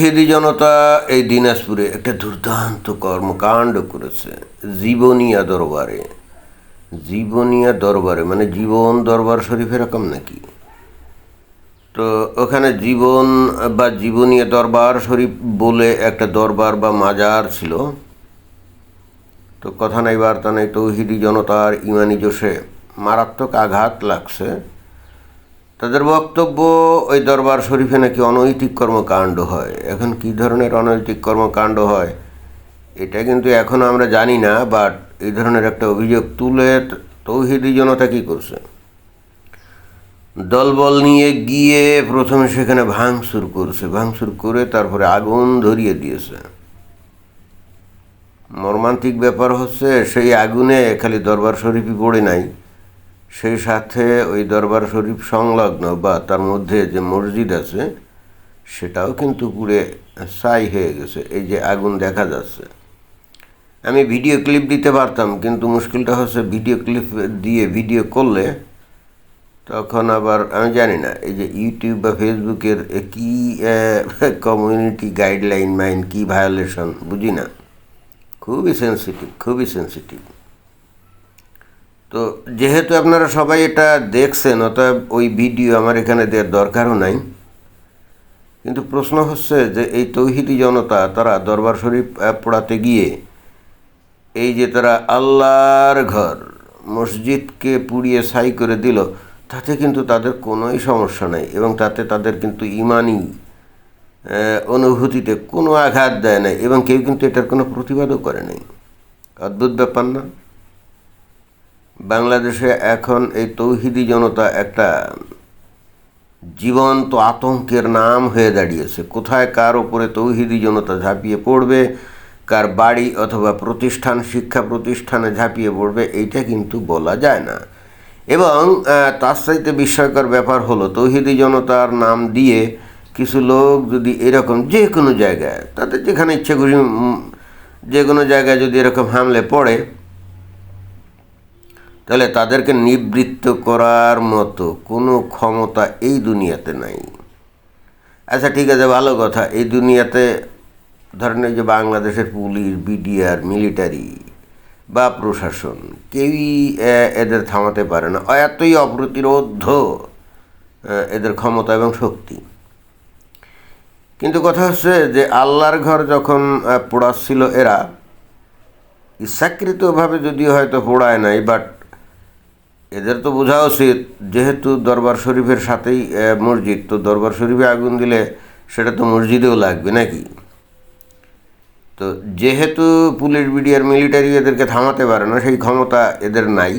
তৌহিদি জনতা এই দিনাজপুরে একটা দুর্দান্ত কর্মকাণ্ড করেছে। জীবনিয়া দরবারে। জীবনিয়া দরবারে মানে জীবন দরবার শরীফ এরকম নাকি? তো ওখানে জীবন বা জীবনীয় দরবার শরীফ বলে একটা দরবার বা মাজার ছিল। তো কথা নাই, বার্তা নেই, তৌহিদি জনতার ইমানি জোশে মারাত্মক আঘাত লাগছে। তাদের বক্তব্য, ওই দরবার শরীফে নাকি অনৈতিক কর্মকাণ্ড হয়? এখন কী ধরনের অনৈতিক কর্মকাণ্ড হয়? এটা কিন্তু এখনও আমরা জানি না বাট এই ধরনের একটা অভিযোগ তুলে তৌহিদি জনতা কী করছে? দলবল নিয়ে গিয়ে প্রথমে সেখানে ভাঙচুর করছে। ভাঙচুর করে তারপরে আগুন ধরিয়ে দিয়েছে। মর্মান্তিক ব্যাপার হচ্ছে, সেই আগুনে খালি দরবার শরীফই পড়ে নাই। সেই সাথে ওই দরবার শরীফ সংলগ্ন বা তার মধ্যে যে মসজিদ আছে, সেটাও কিন্তু পুড়ে ছাই হয়ে গেছে। এই যে আগুন দেখা যাচ্ছে। আমি ভিডিও ক্লিপ দিতে পারতাম, কিন্তু মুশকিলটা হচ্ছে ভিডিও ক্লিপ দিয়ে ভিডিও করলে তখন আবার আমি জানি না, এই যে ইউটিউব বা ফেসবুকের কী কমিউনিটি গাইডলাইন মাইন কী ভায়োলেশন বুঝি না। খুবই সেন্সিটিভ খুবই সেন্সিটিভ তো যেহেতু আপনারা সবাই এটা দেখছেন, অতএব ওই ভিডিও আমার এখানে দেওয়ার দরকারও নাই। কিন্তু প্রশ্ন হচ্ছে যে এই তৌহিদি জনতা, তারা দরবার শরীফ পোড়াতে গিয়ে এই যে তারা আল্লাহর ঘর, মসজিদকে পুড়িয়ে ছাই করে দিল, তাতে কিন্তু তাদের কোনোই সমস্যা নেই এবং তাতে তাদের কিন্তু ইমানি অনুভূতিতে কোনো আঘাত দেয় না এবং কেউ কিন্তু এটার কোনো প্রতিবাদও করে নাই। অদ্ভুত ব্যাপার না? বাংলাদেশে এখন এই তৌহিদি জনতা একটা জীবন্ত আতঙ্কের নাম হয়ে দাঁড়িয়েছে। কোথায় কার ওপরে তৌহিদি জনতা ঝাঁপিয়ে পড়বে, কার বাড়ি অথবা প্রতিষ্ঠান, শিক্ষা প্রতিষ্ঠানে ঝাঁপিয়ে পড়বে, এইটা কিন্তু বলা যায় না। এবং তার চাইতে বিস্ময়কর ব্যাপার হলো, তৌহিদি জনতার নাম দিয়ে কিছু লোক যদি এরকম যে কোনো জায়গায়, তাদের যেখানে ইচ্ছে খুশি যে কোনো জায়গায় যদি এরকম হামলে পড়ে তাহলে তাদেরকে নিবৃত্ত করার মতো কোনো ক্ষমতা এই দুনিয়াতে নাই। আচ্ছা ঠিক আছে, ভালো কথা। এই দুনিয়াতে ধরেন এই যে বাংলাদেশের পুলিশ, বিডিআর, মিলিটারি বা প্রশাসন, কেউই এদের থামাতে পারে না। এতই অপ্রতিরোধ এদের ক্ষমতা এবং শক্তি। কিন্তু কথা হচ্ছে যে আল্লাহর ঘর যখন পোড়াচ্ছিল এরা, ইচ্ছাকৃতভাবে যদিও হয়তো পোড়ায় নাই, বাট এদের তো বোঝা উচিত, যেহেতু দরবার শরীফের সাথেই মসজিদ, তো দরবার শরীফে আগুন দিলে সেটা তো মসজিদেও লাগবে নাকি? তো যেহেতু পুলিশ, বিডিআর, মিলিটারি এদেরকে থামাতে পারে না, সেই ক্ষমতা এদের নাই,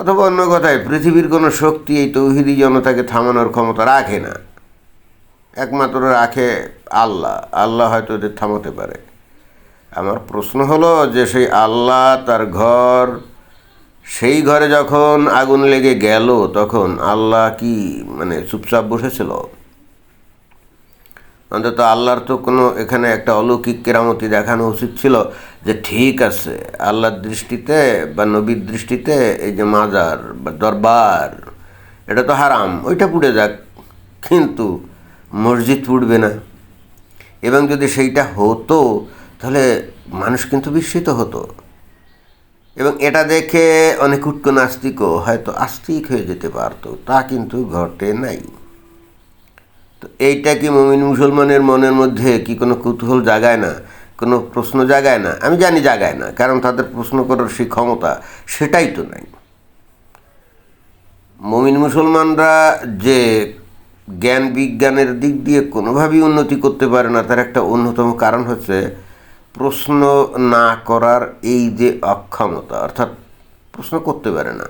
অথবা অন্য কথায়, পৃথিবীর কোনো শক্তি এই তৌহিদি জনতাকে থামানোর ক্ষমতা রাখে না। একমাত্র রাখে আল্লাহ আল্লাহ হয়তো এদের থামাতে পারে। আমার প্রশ্ন হলো যে সেই আল্লাহ তার ঘর সেই ঘরে যখন আগুন লেগে গেল, তখন আল্লাহ কি মানে চুপচাপ বসেছিল? অন্তত আল্লাহর তো কোনো এখানে একটা অলৌকিক কেরামতি দেখানো উচিত ছিল যে ঠিক আছে, আল্লাহর দৃষ্টিতে বা নবীর দৃষ্টিতে এই যে মাজার বা দরবার, এটা তো হারাম, ওইটা পুড়ে যাক, কিন্তু মসজিদ পুড়বে না। এবং যদি সেইটা হতো, তাহলে মানুষ কিন্তু বিস্মিত হতো। এবং এটা দেখে অনেক উটকো নাস্তিকও হয়তো আস্তিক হয়ে যেতে পারতো, তা কিন্তু ঘটে নাই। তো এইটা কি মমিন মুসলমানের মনের মধ্যে কি কোনো কৌতূহল জাগায় না? কোনো প্রশ্ন জাগায় না? আমি জানি জাগায় না, কারণ তাদের প্রশ্ন করার সেই ক্ষমতা সেটাই তো নাই। মমিন মুসলমানরা যে জ্ঞান বিজ্ঞানের দিক দিয়ে কোনোভাবেই উন্নতি করতে পারে না, তার একটা অন্যতম কারণ হচ্ছে প্রশ্ন না করার এই যে অক্ষমতা, অর্থাৎ প্রশ্ন করতে পারে না।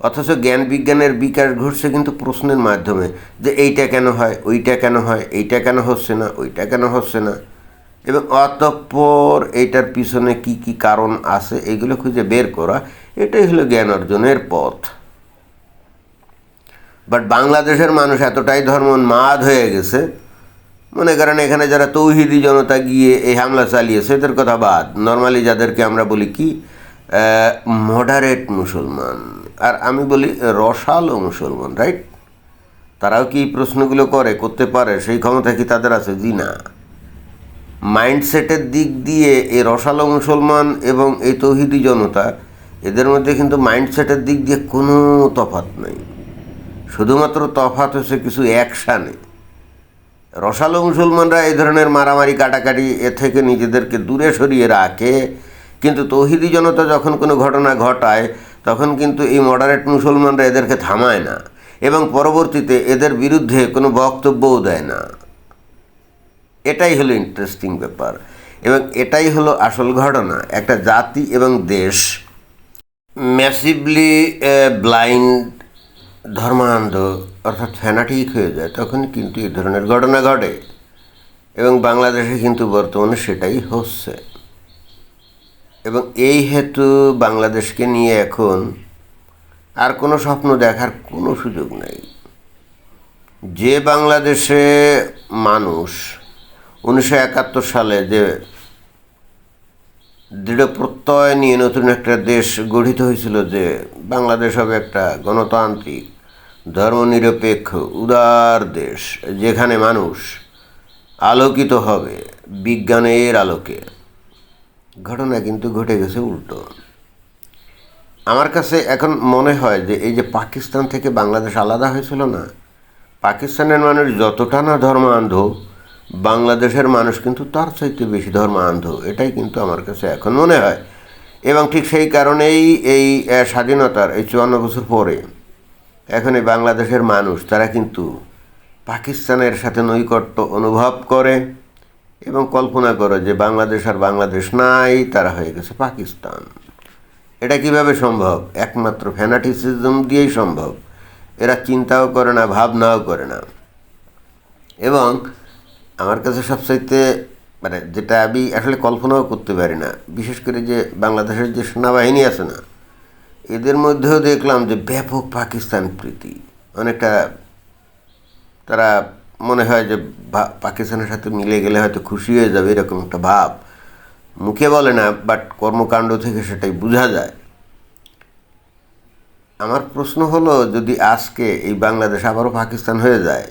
অথচ জ্ঞান বিজ্ঞানের বিকাশ ঘটছে কিন্তু প্রশ্নের মাধ্যমে যে এইটা কেন হয়, ওইটা কেন হয়, এইটা কেন হচ্ছে না, ওইটা কেন হচ্ছে না। এবং অতঃপর এইটার পিছনে কি কি কারণ আছে, এগুলো খুঁজে বের করা, এটাই হলো জ্ঞান অর্জনের পথ। বাট বাংলাদেশের মানুষ এতটাই ধর্ম মাদ হয়ে গেছে মনে করেন এখানে যারা তৌহিদি জনতা গিয়ে এই হামলা চালিয়েছে এদের কথা বাদ। নর্মালি যাদেরকে আমরা বলি কি মডারেট মুসলমান। আর আমি বলি রসালো মুসলমান রাইট তারাও কি প্রশ্নগুলো করে, করতে পারে? সেই ক্ষমতা কি তাদের আছে? জি না। মাইন্ডসেটের দিক দিয়ে এই রসালো মুসলমান এবং এই তৌহিদি জনতা, এদের মধ্যে কিন্তু মাইন্ডসেটের দিক দিয়ে কোনো তফাৎ নেই। শুধুমাত্র তফাৎ হচ্ছে কিছু অ্যাকশানে রসালো মুসলমানরা এই ধরনের মারামারি, কাটাকাটি এ থেকে নিজেদেরকে দূরে সরিয়ে রাখে। কিন্তু তৌহিদি জনতা যখন কোনো ঘটনা ঘটায়, তখন কিন্তু এই মডারেট মুসলমানরা এদেরকে থামায় না এবং পরবর্তীতে এদের বিরুদ্ধে কোনো বক্তব্যও দেয় না। এটাই হলো ইন্টারেস্টিং ব্যাপার এবং এটাই হলো আসল ঘটনা। একটা জাতি এবং দেশ ম্যাসিভলি ব্লাইন্ড ধর্মান্ধ অর্থাৎ ফ্যানাটিক হয়ে যায়, তখন কিন্তু এই ধরনের ঘটনা ঘটে। এবং বাংলাদেশে কিন্তু বর্তমানে সেটাই হচ্ছে। এবং এই হেতু বাংলাদেশকে নিয়ে এখন আর কোনো স্বপ্ন দেখার কোনো সুযোগ নেই। যে বাংলাদেশে মানুষ উনিশশো একাত্তর সালে যে দৃঢ় প্রত্যয় নিয়ে নতুন একটা দেশ গঠিত হয়েছিল যে বাংলাদেশ হবে একটা গণতান্ত্রিক ধর্মনিরপেক্ষ, উদার দেশ, যেখানে মানুষ আলোকিত হবে বিজ্ঞানের আলোকে। ঘটনা কিন্তু ঘটে গেছে উল্টো। আমার কাছে এখন মনে হয় যে এই যে পাকিস্তান থেকে বাংলাদেশ আলাদা হয়েছিল না, পাকিস্তানের মানুষ যতটা না ধর্মান্ধ, বাংলাদেশের মানুষ কিন্তু তার চাইতে বেশি ধর্ম আন্ধ এটাই কিন্তু আমার কাছে এখন মনে হয়। এবং ঠিক সেই কারণেই এই স্বাধীনতার এই চুয়ান্ন বছর পরে এখন এই বাংলাদেশের মানুষ, তারা কিন্তু পাকিস্তানের সাথে নৈকট্য অনুভব করে এবং কল্পনা করে যে বাংলাদেশ আর বাংলাদেশ নাই, তারা হয়ে গেছে পাকিস্তান। এটা কীভাবে সম্ভব? একমাত্র ফ্যানাটিসিজম দিয়েই সম্ভব। এরা চিন্তাও করে না, ভাবনাও করে না। এবং আমার কাছে সবচাইতে মানে যেটা আমি আসলে কল্পনাও করতে পারি না, বিশেষ করে যে বাংলাদেশের যে সেনাবাহিনী আছে না এদের মধ্যেও দেখলাম যে ব্যাপক পাকিস্তান প্রীতি। অনেকটা তারা মনে হয় যে পাকিস্তানের সাথে মিলে গেলে হয়তো খুশি হয়ে যাবে, এরকম একটা ভাব। মুখে বলে না বাট কর্মকাণ্ড থেকে সেটাই বোঝা যায়। আমার প্রশ্ন হলো, যদি আজকে এই বাংলাদেশ আবারও পাকিস্তান হয়ে যায়,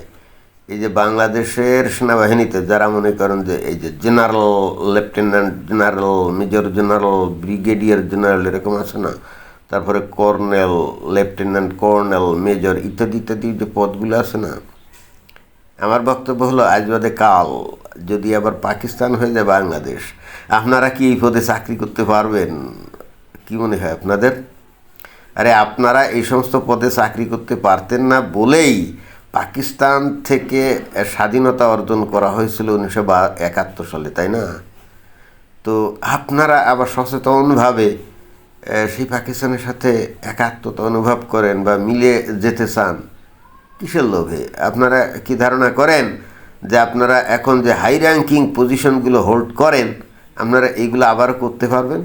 এই যে বাংলাদেশের সেনাবাহিনীতে যারা মনে করেন যে এই যে general lieutenant general, major general, brigadier general, এরকম আছে না তারপরে কর্নেল, লেফটেন্যান্ট কর্নেল, মেজর ইত্যাদি ইত্যাদি যে পদগুলো আছে না, আমার বক্তব্য হলো আজ বাদে কাল, যদি আবার পাকিস্তান হয়ে যায় বাংলাদেশ, আপনারা কি এই পদে চাকরি করতে পারবেন? কি মনে হয় আপনাদের? আরে আপনারা এই সমস্ত পদে চাকরি করতে পারতেন না বলেই পাকিস্তান থেকে স্বাধীনতা অর্জন করা হয়েছিল উনিশশো একাত্তর সালে, তাই না? তো আপনারা আবার সচেতনভাবে সেই পাকিস্তানের সাথে একাত্মতা অনুভব করেন বা মিলে যেতে চান, কিসের লোভে? আপনারা কি ধারণা করেন যে আপনারা এখন যে হাই র্যাঙ্কিং পজিশনগুলো হোল্ড করেন, আপনারা এইগুলো আবারও করতে পারবেন?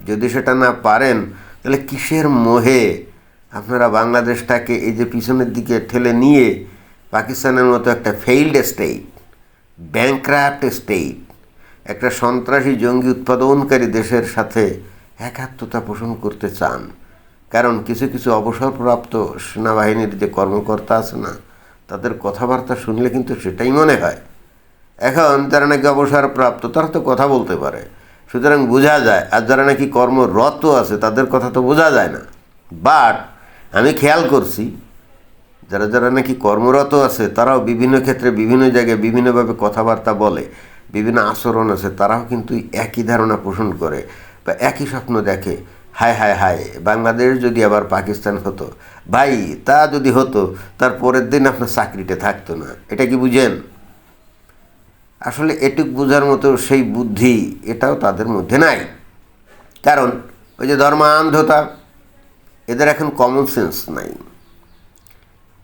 যদি সেটা না পারেন, তাহলে কিসের মোহে আপনারা বাংলাদেশটাকে এই যে পিছনের দিকে ঠেলে নিয়ে পাকিস্তানের মতো একটা ফেইল্ড স্টেট ব্যাংক্রাফ্ট স্টেট একটা সন্ত্রাসী জঙ্গি উৎপাদনকারী দেশের সাথে একাত্মতা পোষণ করতে চান। কারণ কিছু কিছু অবসরপ্রাপ্ত সেনাবাহিনীর যে কর্মকর্তা আছে না, তাদের কথাবার্তা শুনলে কিন্তু সেটাই মনে হয়। এখন যারা নাকি অবসরপ্রাপ্ত, তারা তো কথা বলতে পারে। সুতরাং বোঝা যায়, আর যারা নাকি কর্মরত আছে, তাদের কথা তো বোঝা যায় না। বাট আমি খেয়াল করছি, যারা যারা নাকি কর্মরত আছে, তারাও বিভিন্ন ক্ষেত্রে, বিভিন্ন জায়গায় বিভিন্নভাবে কথাবার্তা বলে, বিভিন্ন আচরণ আছে, তারাও কিন্তু একই ধারণা পোষণ করে। বা একই স্বপ্ন দেখে, হায় হায় হায়, বাংলাদেশ যদি আবার পাকিস্তান হতো, ভাই, তা যদি হতো, তার পরের দিন আপনার চাকরিটা থাকতো না। এটা কি বুঝেন? আসলে এটুক বোঝার মতো সেই বুদ্ধি এটাও তাদের মধ্যে নাই। কারণ ওই যে ধর্মান্ধতা, এদের এখন কমন সেন্স নাই।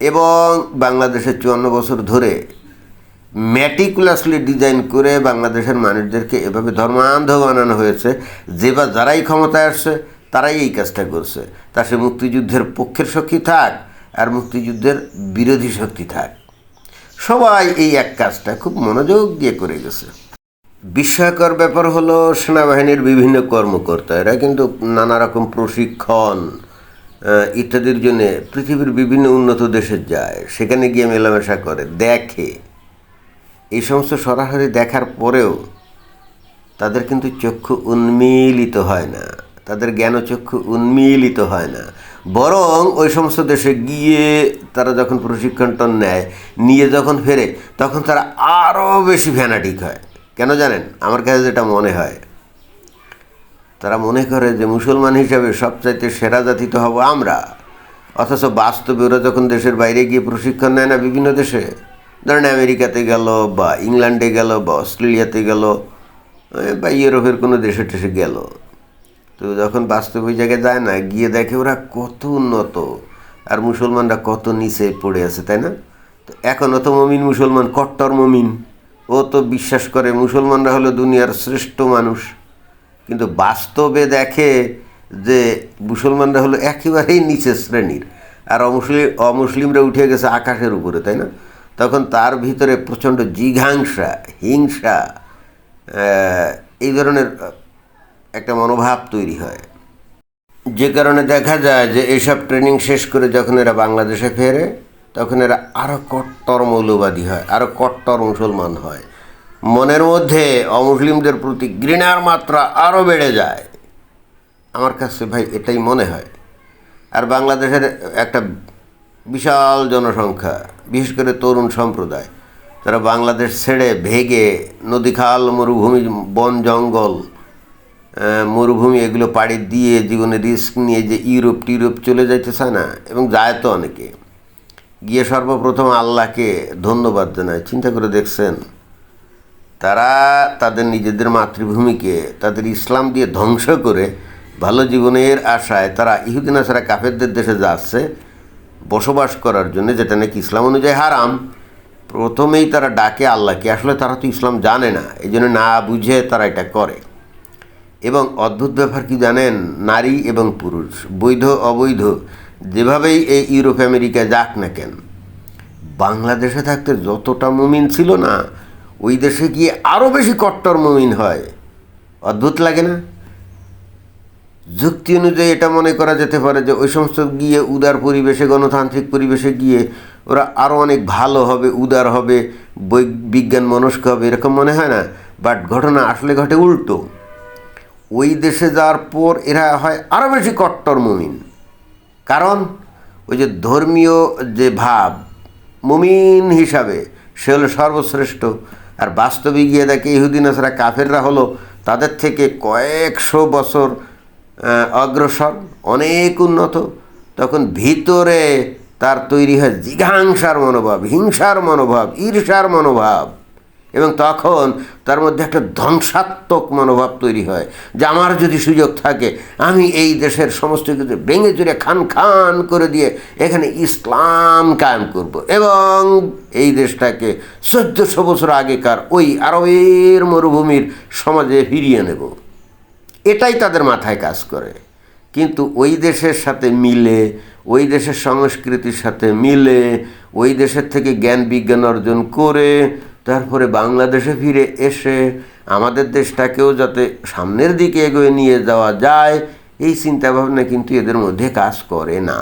এবং বাংলাদেশের চুয়ান্ন বছর ধরে ম্যাটিকুলাসলি ডিজাইন করে বাংলাদেশের মানুষদেরকে এভাবে ধর্মান্ধ বানানো হয়েছে, যে বা যারাই ক্ষমতায় আসছে, তারাই এই কাজটা করছে। তা সে মুক্তিযুদ্ধের পক্ষের শক্তি থাক, আর মুক্তিযুদ্ধের বিরোধী শক্তি থাক। সবাই এই এক কাজটা খুব মনোযোগ দিয়ে করে গেছে। বিস্ময়কর ব্যাপার হলো, সেনাবাহিনীর বিভিন্ন কর্মকর্তা, এরা কিন্তু নানা রকম প্রশিক্ষণ ইত্যাদির জন্য পৃথিবীর বিভিন্ন উন্নত দেশে যায়। সেখানে গিয়ে মেলামেশা করে, দেখে। এই সমস্ত সরাসরি দেখার পরেও তাদের কিন্তু চক্ষু উন্মিলিত হয় না। তাদের জ্ঞানচক্ষু উন্মীলিত হয় না। বরং ওই সমস্ত দেশে গিয়ে তারা যখন প্রশিক্ষণটা নেয়, নিয়ে যখন ফেরে, তখন তারা আরও বেশি ফ্যানাটিক হয়। কেন জানেন? আমার কাছে যেটা মনে হয়, তারা মনে করে যে মুসলমান হিসাবে সবচাইতে সেরা জাতি তো হব আমরা। অথচ বাস্তবে ওরা যখন দেশের বাইরে গিয়ে প্রশিক্ষণ নেয় না বিভিন্ন দেশে ধরেন আমেরিকাতে গেল বা ইংল্যান্ডে গেল বা অস্ট্রেলিয়াতে গেল বা ইউরোপের কোনো দেশে টেসে গেল। তো যখন বাস্তব ওই জায়গায় যায় না, গিয়ে দেখে ওরা কত উন্নত আর মুসলমানরা কত নিচে পড়ে আছে, তাই না? তো এখনও তো মমিন মুসলমান, কট্টর মমিন। ও তো বিশ্বাস করে মুসলমানরা হলো দুনিয়ার শ্রেষ্ঠ মানুষ। কিন্তু বাস্তবে দেখে যে মুসলমানরা হলো একেবারেই নিচের শ্রেণির। আর অমুসলিম অমুসলিমরা উঠে গেছে আকাশের উপরে, তাই না? তখন তার ভিতরে প্রচণ্ড জিঘাংসা, হিংসা এই ধরনের একটা মনোভাব তৈরি হয়। যে কারণে দেখা যায় যে এইসব ট্রেনিং শেষ করে যখন এরা বাংলাদেশে ফেরে, তখন এরা আরও কট্টর মৌলবাদী হয় আরও কট্টর মুসলমান হয়। মনের মধ্যে অমুসলিমদের প্রতি ঘৃণার মাত্রা আরও বেড়ে যায়। আমার কাছে ভাই এটাই মনে হয়। আর বাংলাদেশের একটা বিশাল জনসংখ্যা, বিশেষ করে তরুণ সম্প্রদায়। তারা বাংলাদেশ ছেড়ে ভেগে নদী খাল মরুভূমি, বন জঙ্গল মরুভূমি এগুলো পাড়ি দিয়ে জীবনে রিস্ক নিয়ে যে ইউরোপ টিউরোপ চলে যাইতে চায় না, এবং যায় তো অনেকে। গিয়ে সর্বপ্রথম আল্লাহকে ধন্যবাদ জানায়। চিন্তা করে দেখছেন, তারা তাদের নিজেদের মাতৃভূমিকে, তাদের ইসলাম দিয়ে ধ্বংস করে ভালো জীবনের আশায় তারা ইহুদিন আসারা কাফেরদের দেশে যাচ্ছে। বসবাস করার জন্য যেটা নাকি ইসলাম অনুযায়ী হারাম, প্রথমেই তারা ডাকে আল্লাহকে। আসলে তারা তো ইসলাম জানে না, এই জন্য না বুঝে তারা এটা করে। এবং অদ্ভুত ব্যাপার কি জানেন? নারী এবং পুরুষ, বৈধ, অবৈধ, যেভাবেই এই ইউরোপ, আমেরিকা যাক না কেন, বাংলাদেশে থাকতে যতটা মুমিন ছিল না, ওই দেশে গিয়ে আরও বেশি কট্টর মুমিন হয়। অদ্ভুত লাগে না? যুক্তি অনুযায়ী এটা মনে করা যেতে পারে যে ওই সমস্ত গিয়ে উদার পরিবেশে, গণতান্ত্রিক পরিবেশে গিয়ে ওরা আরও অনেক ভালো হবে, উদার হবে বিজ্ঞান মনস্ক হবে, এরকম মনে হয় না? বাট ঘটনা আসলে ঘটে উল্টো। ওই দেশে যাওয়ার পর এরা হয় আরও বেশি কট্টর মুমিন। কারণ ওই যে ধর্মীয় যে ভাব, মুমিন হিসাবে সে হলো সর্বশ্রেষ্ঠ। আর বাস্তবে গিয়ে দেখে ইহুদিন আসারা কাফেররা হলো তাদের থেকে কয়েকশো বছর অগ্রসর, অনেক উন্নত। তখন ভিতরে তার তৈরি হয় জিঘাংসার মনোভাব, হিংসার মনোভাব, ঈর্ষার মনোভাব। এবং তখন তার মধ্যে একটা ধ্বংসাত্মক মনোভাব তৈরি হয় যে আমার যদি সুযোগ থাকে, আমি এই দেশের সমস্ত কিছু ভেঙে চুরে খান খান করে দিয়ে এখানে ইসলাম কায়েম করব। এবং এই দেশটাকে চোদ্দশো বছর আগেকার ওই আরবের মরুভূমির সমাজে ফিরিয়ে নেব। এটাই তাদের মাথায় কাজ করে। কিন্তু ওই দেশের সাথে মিলে, ওই দেশের সংস্কৃতির সাথে মিলে, ওই দেশের থেকে জ্ঞান বিজ্ঞান অর্জন করে, তারপরে বাংলাদেশে ফিরে এসে আমাদের দেশটাকেও যাতে সামনের দিকে এগিয়ে নিয়ে যাওয়া যায়, এই চিন্তাভাবনা কিন্তু এদের মধ্যে কাজ করে না।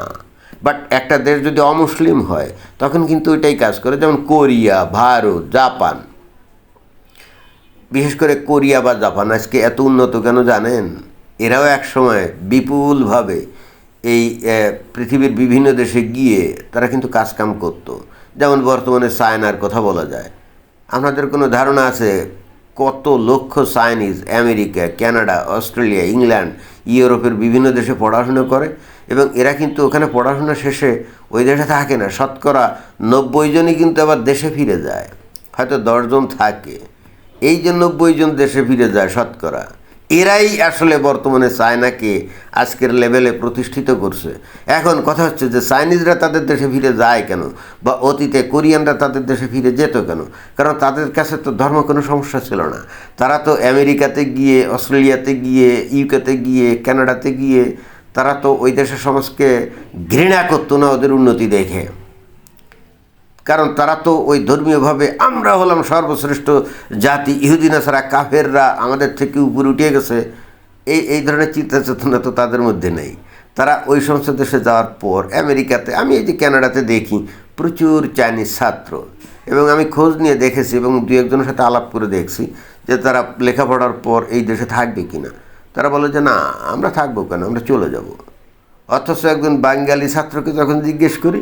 বাট একটা দেশ যদি অমুসলিম হয়, তখন কিন্তু ওইটাই কাজ করে, যেমন কোরিয়া, ভারত, জাপান। বিশেষ করে কোরিয়া বা জাপান, আজকে এত উন্নত কেন জানেন? এরাও এক সময় বিপুলভাবে এই পৃথিবীর বিভিন্ন দেশে গিয়ে তারা কিন্তু কাজকাম করতো। যেমন বর্তমানে চায়নার কথা বলা যায়। আপনাদের কোনো ধারণা আছে কত লক্ষ Chinese, America, Canada, Australia, England ইউরোপের বিভিন্ন দেশে পড়াশোনা করে? এবং এরা কিন্তু ওখানে পড়াশোনা শেষে ওই দেশে থাকে না। শতকরা নব্বই জনই কিন্তু আবার দেশে ফিরে যায়। হয়তো দশজন থাকে। এই যে নব্বই জন দেশে ফিরে যায় শতকরা, এরাই আসলে বর্তমানে চায়নাকে আজকের লেভেলে প্রতিষ্ঠিত করছে। এখন কথা হচ্ছে যে চাইনিজরা তাদের দেশে ফিরে যায় কেন? বা অতীতে কোরিয়ানরা তাদের দেশে ফিরে যেত কেন? কারণ তাদের কাছে তো ধর্ম কোনো সমস্যা ছিল না। তারা তো আমেরিকাতে গিয়ে, অস্ট্রেলিয়াতে গিয়ে, ইউকেতে গিয়ে, কানাডাতে গিয়ে, তারা তো ওই দেশের সমাজকে ঘৃণা করতো না ওদের উন্নতি দেখে। কারণ তারা তো ওই ধর্মীয়ভাবে আমরা হলাম সর্বশ্রেষ্ঠ জাতি ইহুদিনা ছাড়া কাফেররা আমাদের থেকে উপরে উঠে গেছে। এই এই ধরনের চিন্তা চেতনা তো তাদের মধ্যে নেই। তারা ওই সমস্ত দেশে যাওয়ার পর আমেরিকাতে, আমি এই যে কানাডাতে দেখি, প্রচুর চাইনিজ ছাত্র। এবং আমি খোঁজ নিয়ে দেখেছি এবং দু একজনের সাথে আলাপ করে দেখছি যে তারা লেখাপড়ার পর এই দেশে থাকবে কিনা। তারা বলে যে, না, আমরা থাকব কেন? আমরা চলে যাব। অথচ একজন বাঙালি ছাত্রকে যখন জিজ্ঞেস করি,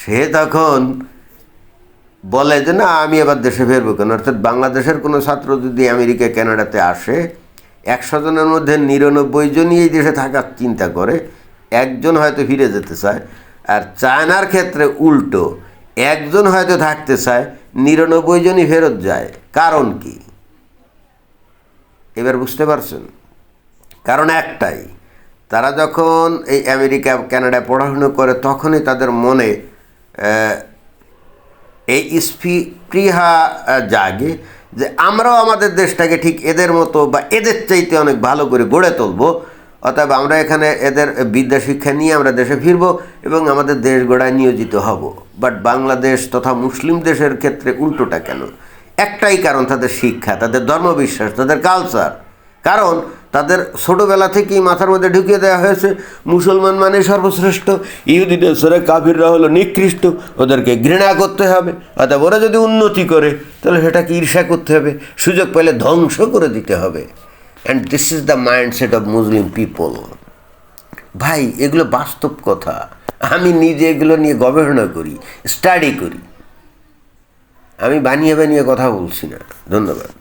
সে তখন বলে যে, না, আমি এবার দেশে ফিরবো কেন? অর্থাৎ বাংলাদেশের কোনো ছাত্র যদি আমেরিকা ক্যানাডাতে আসে, একশো জনের মধ্যে নিরানব্বই জনই এই দেশে থাকার চিন্তা করে, একজন হয়তো ফিরে যেতে চায়। আর চায়নার ক্ষেত্রে উল্টো, একজন হয়তো থাকতে চায়, নিরানব্বই জনই ফেরত যায়। কারণ কি? এবার বুঝতে পারছেন? কারণ একটাই, তারা যখন এই আমেরিকা ক্যানাডায় পড়াশুনো করে, তখনই তাদের মনে এই আহ, জাগে যে আমরাও আমাদের দেশটাকে ঠিক এদের মতো বা এদের চাইতে অনেক ভালো করে গড়ে তুলবো। অতএব আমরা এখানে এদের বিদ্যা শিক্ষা নিয়ে আমরা দেশে ফিরবো এবং আমাদের দেশ গড়ায় নিয়োজিত হব। বাট বাংলাদেশ তথা মুসলিম দেশের ক্ষেত্রে উল্টোটা কেন? একটাই কারণ তাদের শিক্ষা তাদের ধর্মবিশ্বাস তাদের কালচার কারণ তাদের ছোটোবেলা থেকেই মাথার মধ্যে ঢুকিয়ে দেওয়া হয়েছে, মুসলমান মানে সর্বশ্রেষ্ঠ। ইহুদিদের সরে কাফিররা হলো নিকৃষ্ট, ওদেরকে ঘৃণা করতে হবে। অর্থাৎ ওরা যদি উন্নতি করে, তাহলে সেটাকে ঈর্ষা করতে হবে, সুযোগ পেলে ধ্বংস করে দিতে হবে। And this is the mindset of Muslim people ভাই, এগুলো বাস্তব কথা। আমি নিজে এগুলো নিয়ে গবেষণা করি স্টাডি করি। আমি বানিয়ে বানিয়ে কথা বলছি না। ধন্যবাদ।